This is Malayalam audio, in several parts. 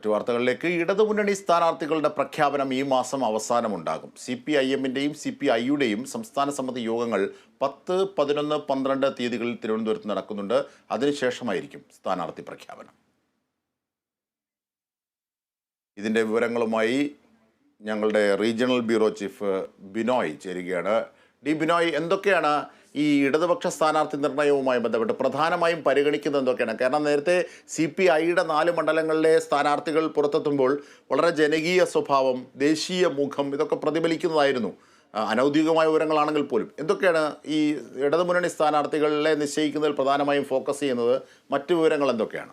മറ്റു വാർത്തകളിലേക്ക്. ഇടതുമുന്നണി സ്ഥാനാർത്ഥികളുടെ പ്രഖ്യാപനം ഈ മാസം അവസാനമുണ്ടാകും. സി പി ഐ എമ്മിന്റെയും സി പി ഐയുടെയും സംസ്ഥാന സമിതി യോഗങ്ങൾ പത്ത് പതിനൊന്ന് പന്ത്രണ്ട് തീയതികളിൽ തിരുവനന്തപുരത്ത് നടക്കുന്നുണ്ട്. അതിനുശേഷമായിരിക്കും സ്ഥാനാർത്ഥി പ്രഖ്യാപനം. ഇതിന്റെ വിവരങ്ങളുമായി ഞങ്ങളുടെ റീജിയണൽ ബ്യൂറോ ചീഫ് ബിനോയ് ചേരുകയാണ്. ഡി ബിനോയ് എന്തൊക്കെയാണ് ഈ ഇടതുപക്ഷ സ്ഥാനാർത്ഥി നിർണയവുമായി ബന്ധപ്പെട്ട് പ്രധാനമായും പരിഗണിക്കുന്നത് എന്തൊക്കെയാണ്? കാരണം നേരത്തെ സി പി ഐയുടെ നാല് മണ്ഡലങ്ങളിലെ സ്ഥാനാർത്ഥികൾ പുറത്തെത്തുമ്പോൾ വളരെ ജനകീയ സ്വഭാവം ദേശീയ മുഖം ഇതൊക്കെ പ്രതിഫലിക്കുന്നതായിരുന്നു. അനൗദ്യോഗികമായ വിവരങ്ങളാണെങ്കിൽ പോലും. എന്തൊക്കെയാണ് ഈ ഇടതുമുന്നണി സ്ഥാനാർത്ഥികളെ നിശ്ചയിക്കുന്നതിൽ പ്രധാനമായും ഫോക്കസ് ചെയ്യുന്നത്? മറ്റു വിവരങ്ങൾ എന്തൊക്കെയാണ്?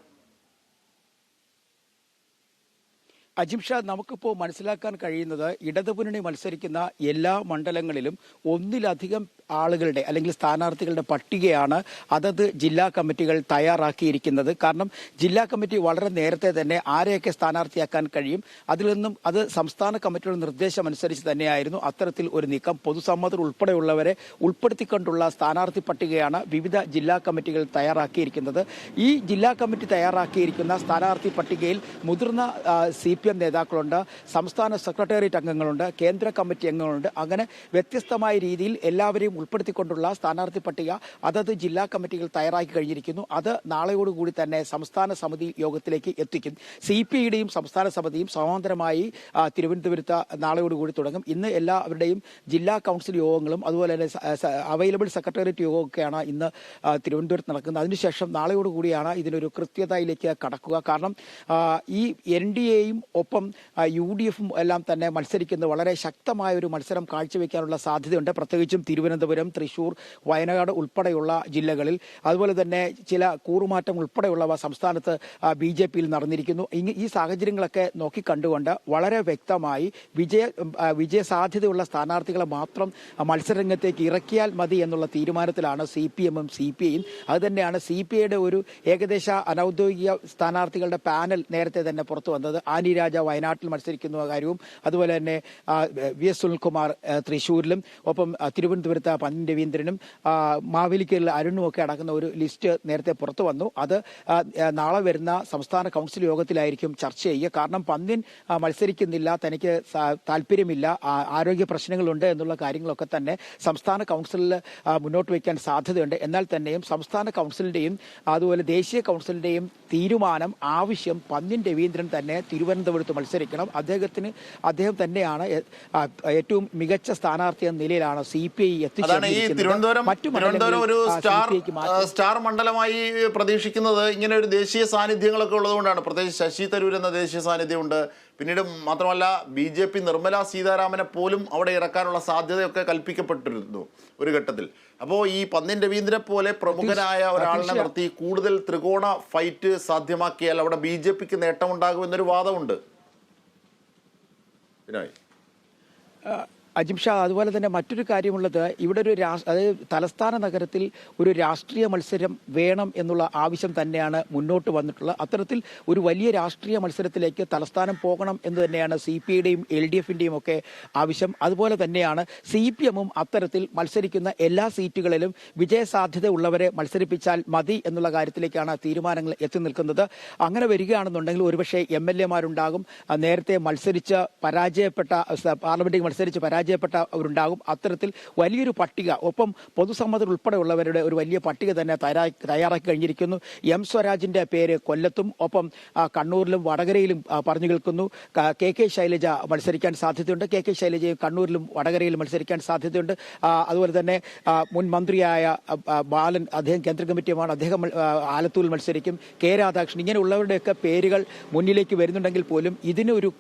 അജിംഷാ നമുക്കിപ്പോൾ മനസ്സിലാക്കാൻ കഴിയുന്നത് ഇടതുമുന്നണി മത്സരിക്കുന്ന എല്ലാ മണ്ഡലങ്ങളിലും ഒന്നിലധികം ആളുകളുടെ അല്ലെങ്കിൽ സ്ഥാനാർത്ഥികളുടെ പട്ടികയാണ് അതത് ജില്ലാ കമ്മിറ്റികൾ തയ്യാറാക്കിയിരിക്കുന്നത്. കാരണം ജില്ലാ കമ്മിറ്റി വളരെ നേരത്തെ തന്നെ ആരെയൊക്കെ സ്ഥാനാർത്ഥിയാക്കാൻ കഴിയും അതിൽ നിന്നും അത് സംസ്ഥാന കമ്മിറ്റിയുടെ നിർദ്ദേശം അനുസരിച്ച് തന്നെയായിരുന്നു അത്തരത്തിൽ ഒരു നീക്കം. പൊതുസമ്മതർ ഉൾപ്പെടെയുള്ളവരെ ഉൾപ്പെടുത്തിക്കൊണ്ടുള്ള സ്ഥാനാർത്ഥി പട്ടികയാണ് വിവിധ ജില്ലാ കമ്മിറ്റികൾ തയ്യാറാക്കിയിരിക്കുന്നത്. ഈ ജില്ലാ കമ്മിറ്റി തയ്യാറാക്കിയിരിക്കുന്ന സ്ഥാനാർത്ഥി പട്ടികയിൽ മുതിർന്ന സി പി എം നേതാക്കളുണ്ട് സംസ്ഥാന സെക്രട്ടേറിയറ്റ് അംഗങ്ങളുണ്ട് കേന്ദ്ര കമ്മിറ്റി അംഗങ്ങളുണ്ട്. അങ്ങനെ വ്യത്യസ്തമായ രീതിയിൽ എല്ലാവരെയും ഉൾപ്പെടുത്തിക്കൊണ്ടുള്ള സ്ഥാനാർത്ഥി പട്ടിക അതത് ജില്ലാ കമ്മിറ്റികൾ തയ്യാറാക്കി കഴിഞ്ഞിരിക്കുന്നു. അത് നാളെയോടുകൂടി തന്നെ സംസ്ഥാന സമിതി യോഗത്തിലേക്ക് എത്തിക്കും. സി പി ഐയുടെയും സംസ്ഥാന സമിതിയും സമാന്തരമായി തിരുവനന്തപുരത്ത് നാളെയോടുകൂടി തുടങ്ങും. ഇന്ന് എല്ലാവരുടെയും ജില്ലാ കൗൺസിൽ യോഗങ്ങളും അതുപോലെ തന്നെ അവൈലബിൾ സെക്രട്ടേറിയറ്റ് യോഗമൊക്കെയാണ് ഇന്ന് തിരുവനന്തപുരത്ത് നടക്കുന്നത്. അതിനുശേഷം നാളെയോടുകൂടിയാണ് ഇതിനൊരു കൃത്യതയിലേക്ക് കടക്കുക. കാരണം ഈ എൻ ഡി എയും ഒപ്പം യു ഡി എഫും എല്ലാം തന്നെ മത്സരിക്കുന്ന വളരെ ശക്തമായ ഒരു മത്സരം കാഴ്ചവെക്കാനുള്ള സാധ്യതയുണ്ട്. പ്രത്യേകിച്ചും തിരുവനന്തപുരം തൃശൂർ വയനാട് ഉൾപ്പെടെയുള്ള ജില്ലകളിൽ. അതുപോലെ തന്നെ ചില കൂറുമാറ്റം ഉൾപ്പെടെയുള്ളവ സംസ്ഥാനത്ത് ബി ജെ പിയിൽ നടന്നിരിക്കുന്നു. ഈ സാഹചര്യങ്ങളൊക്കെ നോക്കിക്കണ്ടുകൊണ്ട് വളരെ വ്യക്തമായി വിജയ വിജയ സാധ്യതയുള്ള സ്ഥാനാർത്ഥികളെ മാത്രം മത്സരരംഗത്തേക്ക് ഇറക്കിയാൽ മതി എന്നുള്ള തീരുമാനത്തിലാണ് സി പി എമ്മും സി പി ഐയും. അതുതന്നെയാണ് സി പി ഐയുടെ ഒരു ഏകദേശ അനൌദ്യോഗിക സ്ഥാനാർത്ഥികളുടെ പാനൽ നേരത്തെ തന്നെ പുറത്തു വന്നത്. ആനി രാജ വയനാട്ടിൽ മത്സരിക്കുന്ന കാര്യവും അതുപോലെ തന്നെ വി എസ് സുനിൽകുമാർ തൃശ്ശൂരിലും ഒപ്പം തിരുവനന്തപുരത്ത് പന്നിൻ രവീന്ദ്രനും മാവേലിക്കലിൽ അരുണും ഒക്കെ അടങ്ങുന്ന ഒരു ലിസ്റ്റ് നേരത്തെ പുറത്തു വന്നു. അത് നാളെ വരുന്ന സംസ്ഥാന കൗൺസിൽ യോഗത്തിലായിരിക്കും ചർച്ച ചെയ്യുക. കാരണം പന്നിൻ മത്സരിക്കുന്നില്ല തനിക്ക് താല്പര്യമില്ല ആരോഗ്യ പ്രശ്നങ്ങളുണ്ട് എന്നുള്ള കാര്യങ്ങളൊക്കെ തന്നെ സംസ്ഥാന കൗൺസിലിൽ മുന്നോട്ട് വയ്ക്കാൻ സാധ്യതയുണ്ട്. എന്നാൽ തന്നെയും സംസ്ഥാന കൗൺസിലിന്റെയും അതുപോലെ ദേശീയ കൗൺസിലിന്റെയും തീരുമാനം ആവശ്യം പന്നിൻ രവീന്ദ്രൻ തന്നെ തിരുവനന്തപുരത്ത് മത്സരിക്കണം. അദ്ദേഹത്തിന് അദ്ദേഹം തന്നെയാണ് ഏറ്റവും മികച്ച സ്ഥാനാർത്ഥി എന്ന നിലയിലാണ് സി പി ഐ സ്റ്റാർ മണ്ഡലമായി പ്രതീക്ഷിക്കുന്നത് ഇങ്ങനെ ഒരു ദേശീയ സാന്നിധ്യങ്ങളൊക്കെ ഉള്ളതുകൊണ്ടാണ്. പ്രത്യേകിച്ച് ശശി തരൂർ എന്ന ദേശീയ സാന്നിധ്യമുണ്ട്. പിന്നീട് മാത്രമല്ല ബി ജെ പി നിർമ്മല സീതാരാമനെ പോലും അവിടെ ഇറക്കാനുള്ള സാധ്യതയൊക്കെ കൽപ്പിക്കപ്പെട്ടിരുന്നു ഒരു ഘട്ടത്തിൽ. അപ്പോൾ ഈ പന്നിൻ രവീന്ദ്രനെ പോലെ പ്രമുഖനായ ഒരാളിനെ. നിർത്തി കൂടുതൽ ത്രികോണ ഫൈറ്റ് സാധ്യമാക്കിയാൽ അവിടെ ബി ജെ പിക്ക് നേട്ടമുണ്ടാകുമെന്നൊരു വാദമുണ്ട്. ബിനോയ് അജിം ഷാ അതുപോലെ തന്നെ മറ്റൊരു കാര്യമുള്ളത് ഇവിടെ ഒരു അതായത് തലസ്ഥാന നഗരത്തിൽ ഒരു രാഷ്ട്രീയ മത്സരം വേണം എന്നുള്ള ആവശ്യം തന്നെയാണ് മുന്നോട്ട് വന്നിട്ടുള്ളത്. അത്തരത്തിൽ ഒരു വലിയ രാഷ്ട്രീയ മത്സരത്തിലേക്ക് തലസ്ഥാനം പോകണം എന്ന് തന്നെയാണ് സി പി ഐയുടെയും എൽ ഡി എഫിന്റെയും ഒക്കെ ആവശ്യം. അതുപോലെ തന്നെയാണ് സി പി എമ്മും അത്തരത്തിൽ മത്സരിക്കുന്ന എല്ലാ സീറ്റുകളിലും വിജയസാധ്യത ഉള്ളവരെ മത്സരിപ്പിച്ചാൽ മതി എന്നുള്ള കാര്യത്തിലേക്കാണ് തീരുമാനങ്ങൾ എത്തി നിൽക്കുന്നത്. അങ്ങനെ വരികയാണെന്നുണ്ടെങ്കിൽ ഒരുപക്ഷെ എം എൽ എമാരുണ്ടാകും നേരത്തെ മത്സരിച്ച് പരാജയപ്പെട്ട പാർലമെന്റിൽ മത്സരിച്ച് പരാജയപ്പെട്ടവരുണ്ടാകും അത്തരത്തിൽ വലിയൊരു പട്ടിക ഒപ്പം പൊതുസമ്മതർ ഉൾപ്പെടെയുള്ളവരുടെ ഒരു വലിയ പട്ടിക തന്നെ തയ്യാറാക്കി കഴിഞ്ഞിരിക്കുന്നു. എം സ്വരാജിന്റെ പേര് കൊല്ലത്തും ഒപ്പം കണ്ണൂരിലും വടകരയിലും പറഞ്ഞു കേൾക്കുന്നു. ക- കെ ശൈലജ മത്സരിക്കാൻ സാധ്യതയുണ്ട്. കെ കെ ശൈലജയും കണ്ണൂരിലും വടകരയിലും മത്സരിക്കാൻ സാധ്യതയുണ്ട്. അതുപോലെ തന്നെ മുൻ മന്ത്രിയായ ബാലൻ അദ്ദേഹം കേന്ദ്ര കമ്മിറ്റിയുമാണ്. അദ്ദേഹം ആലത്തൂരിൽ മത്സരിക്കും. കെ രാധാകൃഷ്ണൻ ഇങ്ങനെയുള്ളവരുടെയൊക്കെ പേരുകൾ മുന്നിലേക്ക് വരുന്നുണ്ടെങ്കിൽ പോലും ഇതിനൊരു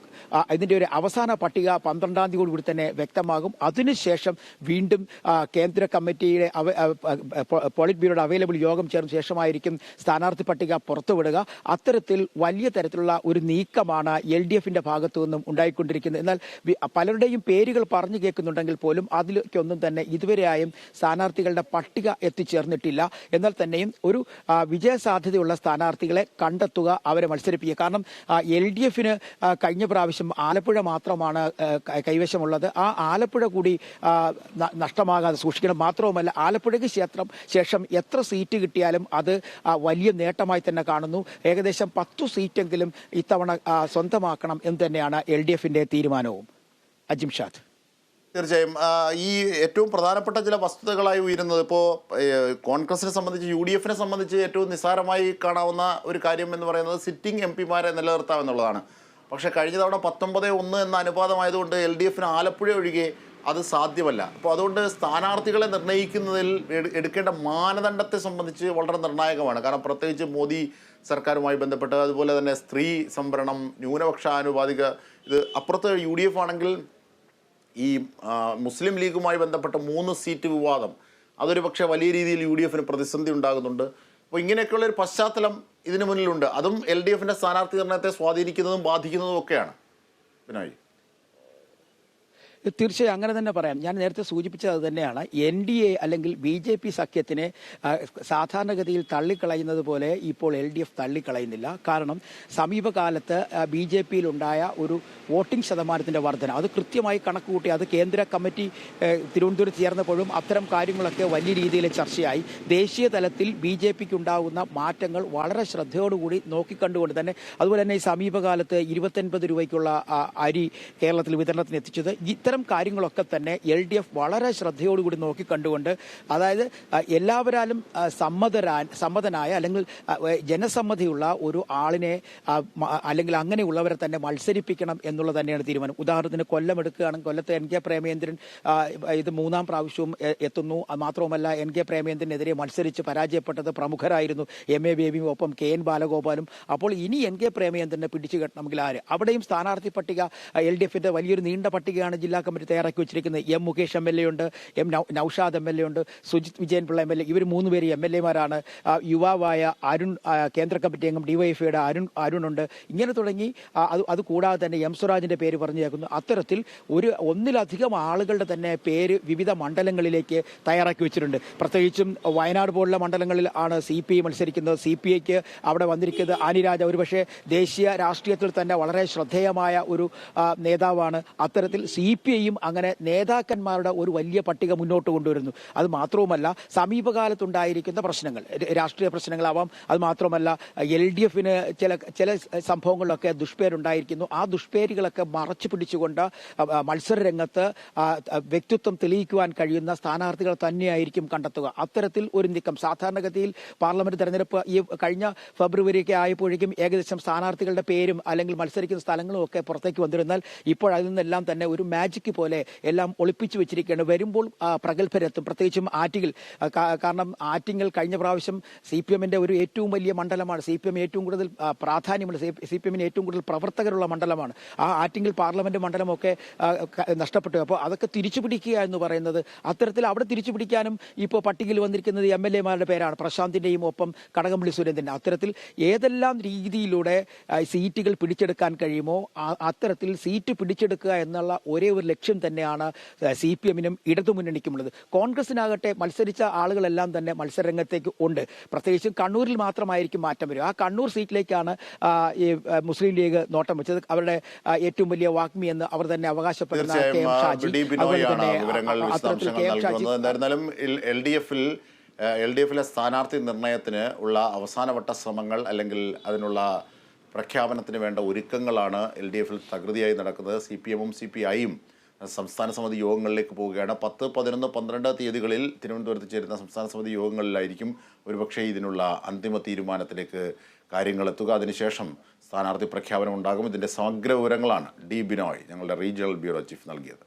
ഇതിന്റെ ഒരു അവസാന പട്ടിക പന്ത്രണ്ടാം തീയതി കൂടി തന്നെ വ്യക്തമാകും. അതിനുശേഷം വീണ്ടും കേന്ദ്ര കമ്മിറ്റിയുടെ പോളിറ്റ് ബ്യൂറോ അവൈലബിൾ യോഗം ചേർന്ന ശേഷമായിരിക്കും സ്ഥാനാർത്ഥി പട്ടിക പുറത്തുവിടുക. അത്തരത്തിൽ വലിയ തരത്തിലുള്ള ഒരു നീക്കമാണ് എൽ ഡി എഫിന്റെ ഭാഗത്തു നിന്നും ഉണ്ടായിക്കൊണ്ടിരിക്കുന്നത്. എന്നാൽ പലരുടെയും പേരുകൾ പറഞ്ഞു കേൾക്കുന്നുണ്ടെങ്കിൽ പോലും അതിലേക്കൊന്നും തന്നെ ഇതുവരെയായും സ്ഥാനാർത്ഥികളുടെ പട്ടിക എത്തിച്ചേർന്നിട്ടില്ല. എന്നാൽ തന്നെയും ഒരു വിജയസാധ്യതയുള്ള സ്ഥാനാർത്ഥികളെ കണ്ടെത്തുക അവരെ മത്സരിപ്പിക്കുക. കാരണം എൽ ഡി എഫിന് കഴിഞ്ഞ പ്രാവശ്യം ആലപ്പുഴ മാത്രമാണ് കൈവശമുള്ളത്. ആ ആലപ്പുഴ കൂടി നഷ്ടമാകാതെ സൂക്ഷിക്കണം. മാത്രവുമല്ല ആലപ്പുഴയ്ക്ക് ക്ഷേത്രം ശേഷം എത്ര സീറ്റ് കിട്ടിയാലും അത് വലിയ നേട്ടമായി തന്നെ കാണുന്നു. ഏകദേശം പത്തു സീറ്റെങ്കിലും ഇത്തവണ സ്വന്തമാക്കണം എന്ന് തന്നെയാണ് എൽ ഡി എഫിന്റെ തീരുമാനവും അജിംഷാദ് തീർച്ചയായും ഈ ഏറ്റവും പ്രധാനപ്പെട്ട ചില വസ്തുതകളായി ഉയരുന്നത് ഇപ്പോൾ കോൺഗ്രസിനെ സംബന്ധിച്ച് യു ഡി എഫിനെ സംബന്ധിച്ച് ഏറ്റവും നിസ്സാരമായി കാണാവുന്ന ഒരു കാര്യം എന്ന് പറയുന്നത് സിറ്റിംഗ് എം പിമാരെ നിലനിർത്താം എന്നുള്ളതാണ് പക്ഷേ കഴിഞ്ഞ തവണ പത്തൊമ്പത് ഒന്ന് എന്ന അനുപാതമായതുകൊണ്ട് എൽ ഡി എഫിന് ആലപ്പുഴ ഒഴികെ അത് സാധ്യമല്ല. അപ്പോൾ അതുകൊണ്ട് സ്ഥാനാർത്ഥികളെ നിർണയിക്കുന്നതിൽ എടുക്കേണ്ട മാനദണ്ഡത്തെ സംബന്ധിച്ച് വളരെ നിർണായകമാണ്. കാരണം പ്രത്യേകിച്ച് മോദി സർക്കാരുമായി ബന്ധപ്പെട്ട് അതുപോലെ തന്നെ സ്ത്രീ സംവരണം ന്യൂനപക്ഷ ആനുപാതിക ഇത് അപ്പുറത്ത് യു ഡി എഫ് ആണെങ്കിൽ ഈ മുസ്ലിം ലീഗുമായി ബന്ധപ്പെട്ട മൂന്ന് സീറ്റ് വിവാദം. അതൊരു പക്ഷേ വലിയ രീതിയിൽ യു ഡി എഫിന് പ്രതിസന്ധി ഉണ്ടാകുന്നുണ്ട്. അപ്പോൾ ഇങ്ങനെയൊക്കെയുള്ള ഒരു പശ്ചാത്തലം ഇതിന് മുന്നിലുണ്ട്. അതും എൽ ഡി എഫിന്റെ സ്ഥാനാർത്ഥി നിർണയത്തെ സ്വാധീനിക്കുന്നതും ബാധിക്കുന്നതും ഒക്കെയാണ്. ബിനോയ് തീർച്ചയായും അങ്ങനെ തന്നെ പറയാം. ഞാൻ നേരത്തെ സൂചിപ്പിച്ചത് അത് തന്നെയാണ്. എൻ ഡി എ അല്ലെങ്കിൽ ബി ജെ പി സഖ്യത്തിനെ സാധാരണഗതിയിൽ തള്ളിക്കളയുന്നത് പോലെ ഇപ്പോൾ എൽ ഡി എഫ് തള്ളിക്കളയുന്നില്ല. കാരണം സമീപകാലത്ത് ബി ജെ പിയിലുണ്ടായ ഒരു വോട്ടിംഗ് ശതമാനത്തിന്റെ വർധന. അത് കൃത്യമായി കണക്ക് കൂട്ടി അത് കേന്ദ്ര കമ്മിറ്റി തിരുവനന്തപുരത്ത് ചേർന്നപ്പോഴും അത്തരം കാര്യങ്ങളൊക്കെ വലിയ രീതിയിൽ ചർച്ചയായി. ദേശീയ തലത്തിൽ ബി ജെ പിക്ക് ഉണ്ടാകുന്ന മാറ്റങ്ങൾ വളരെ ശ്രദ്ധയോടുകൂടി നോക്കിക്കണ്ടുകൊണ്ട് തന്നെ അതുപോലെ തന്നെ ഈ സമീപകാലത്ത് ഇരുപത്തൊൻപത് രൂപയ്ക്കുള്ള അരി കേരളത്തിൽ വിതരണത്തിന് എത്തിച്ചത്. ഇത്തരം കാര്യങ്ങളൊക്കെ തന്നെ എൽ ഡി എഫ് വളരെ ശ്രദ്ധയോടുകൂടി നോക്കിക്കണ്ടുകൊണ്ട് അതായത് എല്ലാവരാലും സമ്മതരാ സമ്മതനായ അല്ലെങ്കിൽ ജനസമ്മതിയുള്ള ഒരു ആളിനെ അല്ലെങ്കിൽ അങ്ങനെയുള്ളവരെ തന്നെ മത്സരിപ്പിക്കണം എന്നുള്ള തന്നെയാണ് തീരുമാനം. ഉദാഹരണത്തിന് കൊല്ലം എടുക്കുകയാണെങ്കിൽ കൊല്ലത്ത് എൻ കെ പ്രേമേന്ദ്രൻ ഇത് മൂന്നാം പ്രാവശ്യവും എത്തുന്നു. മാത്രവുമല്ല എൻ കെ പ്രേമേന്ദ്രനെതിരെ മത്സരിച്ച് പരാജയപ്പെട്ടത് പ്രമുഖരായിരുന്നു എം എ ബേബിയും ഒപ്പം കെ എൻ ബാലഗോപാലും. അപ്പോൾ ഇനി എൻ കെ പ്രേമേന്ദ്രനെ പിടിച്ചു കെട്ടണമെങ്കിൽ ആര്? അവിടെയും സ്ഥാനാർത്ഥി പട്ടിക എൽ ഡി എഫിന്റെ വലിയൊരു നീണ്ട പട്ടികയാണ് ജില്ലാ കമ്മിറ്റി തയ്യാറാക്കി വെച്ചിരിക്കുന്നത്. M Mukesh M L A ഉണ്ട് M Naushad M L A ഉണ്ട് Sujith Vijayan Pillai M L A ഇവർ മൂന്ന് പേര് എം എൽ എമാരാണ് യുവാവായ അരുൺ കേന്ദ്ര കമ്മിറ്റി അംഗം ഡിവൈഎഫ്ഐയുടെ അരുൺ അരുണുണ്ട് ഇങ്ങനെ തുടങ്ങി അത് അത് കൂടാതെ തന്നെ എം സ്വരാജിന്റെ പേര് പറഞ്ഞു കേൾക്കുന്നു. അത്തരത്തിൽ ഒരു ഒന്നിലധികം ആളുകളുടെ തന്നെ പേര് വിവിധ മണ്ഡലങ്ങളിലേക്ക് തയ്യാറാക്കി വെച്ചിട്ടുണ്ട്. പ്രത്യേകിച്ചും വയനാട് പോലുള്ള മണ്ഡലങ്ങളിൽ ആണ് സി പി ഐ മത്സരിക്കുന്നത്. സി പി ഐക്ക് അവിടെ വന്നിരിക്കുന്നത് ആനിരാജ ഒരുപക്ഷെ ദേശീയ രാഷ്ട്രീയത്തിൽ തന്നെ വളരെ ശ്രദ്ധേയമായ ഒരു നേതാവാണ്. അത്തരത്തിൽ സി പി ഐയും അങ്ങനെ നേതാക്കന്മാരുടെ ഒരു വലിയ പട്ടിക മുന്നോട്ട് കൊണ്ടുവരുന്നു. അത് മാത്രവുമല്ല സമീപകാലത്തുണ്ടായിരിക്കുന്ന പ്രശ്നങ്ങൾ രാഷ്ട്രീയ പ്രശ്നങ്ങളാവാം. അത് മാത്രമല്ല എൽ ഡി എഫിന് ചില ചില സംഭവങ്ങളിലൊക്കെ ദുഷ്പേരുണ്ടായിരിക്കുന്നു. ആ ദുഷ്പേരുകളൊക്കെ മറച്ചു പിടിച്ചുകൊണ്ട് മത്സര രംഗത്ത് വ്യക്തിത്വം തെളിയിക്കുവാൻ കഴിയുന്ന സ്ഥാനാർത്ഥികൾ തന്നെയായിരിക്കും കണ്ടെത്തുക. അത്തരത്തിൽ ഒരു നീക്കം. സാധാരണഗതിയിൽ പാർലമെന്റ് തെരഞ്ഞെടുപ്പ് ഈ കഴിഞ്ഞ ഫെബ്രുവരിയൊക്കെ ആയപ്പോഴേക്കും ഏകദേശം സ്ഥാനാർത്ഥികളുടെ പേരും അല്ലെങ്കിൽ മത്സരിക്കുന്ന സ്ഥലങ്ങളും ഒക്കെ പുറത്തേക്ക് വന്നിരുന്നാൽ ഇപ്പോൾ അതിൽ നിന്നെല്ലാം തന്നെ ഒരു മാജിക് പോലെ എല്ലാം ഒളിപ്പിച്ചു വെച്ചിരിക്കുകയാണ്. വരുമ്പോൾ പ്രഗത്ഭരെത്തും. പ്രത്യേകിച്ചും ആറ്റിങ്ങൽ കാരണം ആറ്റിങ്ങൽ കഴിഞ്ഞ പ്രാവശ്യം സി പി എമ്മിന്റെ ഒരു ഏറ്റവും വലിയ മണ്ഡലമാണ്. സി പി എം ഏറ്റവും കൂടുതൽ പ്രാധാന്യമുള്ള സി പി എമ്മിന് ഏറ്റവും കൂടുതൽ പ്രവർത്തകരുള്ള മണ്ഡലമാണ്. ആ ആറ്റിങ്ങൽ പാർലമെന്റ് മണ്ഡലമൊക്കെ നഷ്ടപ്പെട്ടു. അപ്പോൾ അതൊക്കെ തിരിച്ചു പിടിക്കുക എന്ന് പറയുന്നത് അത്തരത്തിൽ അവിടെ തിരിച്ചു പിടിക്കാനും ഇപ്പോൾ പട്ടികയിൽ വന്നിരിക്കുന്നത് എം എൽ എമാരുടെ പേരാണ്. പ്രശാന്തിന്റെയും ഒപ്പം കടകംപള്ളി സുരേന്ദ്രന്റെ അത്തരത്തിൽ ഏതെല്ലാം രീതിയിലൂടെ സീറ്റുകൾ പിടിച്ചെടുക്കാൻ കഴിയുമോ അത്തരത്തിൽ സീറ്റ് പിടിച്ചെടുക്കുക എന്നുള്ള ഒരേ ഒരു ലക്ഷ്യം തന്നെയാണ് സി പി എമ്മിനും ഇടതുമുന്നണിക്കുമുള്ളത് കോൺഗ്രസിനാകട്ടെ മത്സരിച്ച ആളുകളെല്ലാം തന്നെ മത്സരരംഗത്തേക്ക് ഉണ്ട്. പ്രത്യേകിച്ചും കണ്ണൂരിൽ മാത്രമായിരിക്കും മാറ്റം വരും ആ കണ്ണൂർ സീറ്റിലേക്കാണ് ഈ മുസ്ലിം ലീഗ് നോട്ടം വെച്ചത്. അവരുടെ ഏറ്റവും വലിയ വാഗ്മി എന്ന് അവർ തന്നെ അവകാശപ്പെടുന്ന കെ എം ഷാജി ഡി അതുപോലെ ബിനോയാണ് തന്നെ വിവരങ്ങൾ അ- അത്തരത്തിൽ വിശദാംശങ്ങൾ കെ എം ഷാജി എന്തായിരുന്നാലും എൽ ഡി എഫിൽ എൽ ഡി എഫിലെ സ്ഥാനാർത്ഥി നിർണയത്തിന് ഉള്ള അവസാനവട്ട ശ്രമങ്ങൾ അല്ലെങ്കിൽ അതിനുള്ള പ്രഖ്യാപനത്തിന് വേണ്ട ഒരുക്കങ്ങളാണ് എൽ ഡി എഫിൽ തകൃതിയായി നടക്കുന്നത്. സി പി എമ്മും സി പി ഐയും സംസ്ഥാന സമിതി യോഗങ്ങളിലേക്ക് പോവുകയാണ്. പത്ത് പതിനൊന്ന് പന്ത്രണ്ട് തീയതികളിൽ തിരുവനന്തപുരത്ത് ചേരുന്ന സംസ്ഥാന സമിതി യോഗങ്ങളിലായിരിക്കും ഒരുപക്ഷെ ഇതിനുള്ള അന്തിമ തീരുമാനത്തിലേക്ക് കാര്യങ്ങൾ എത്തുക. അതിനുശേഷം സ്ഥാനാർത്ഥി പ്രഖ്യാപനം ഉണ്ടാകും. ഇതിന്റെ സമഗ്ര വിവരങ്ങളാണ് ഡി ബിനോയ് ഞങ്ങളുടെ റീജിയണൽ ബ്യൂറോ ചീഫ് നൽകിയത്.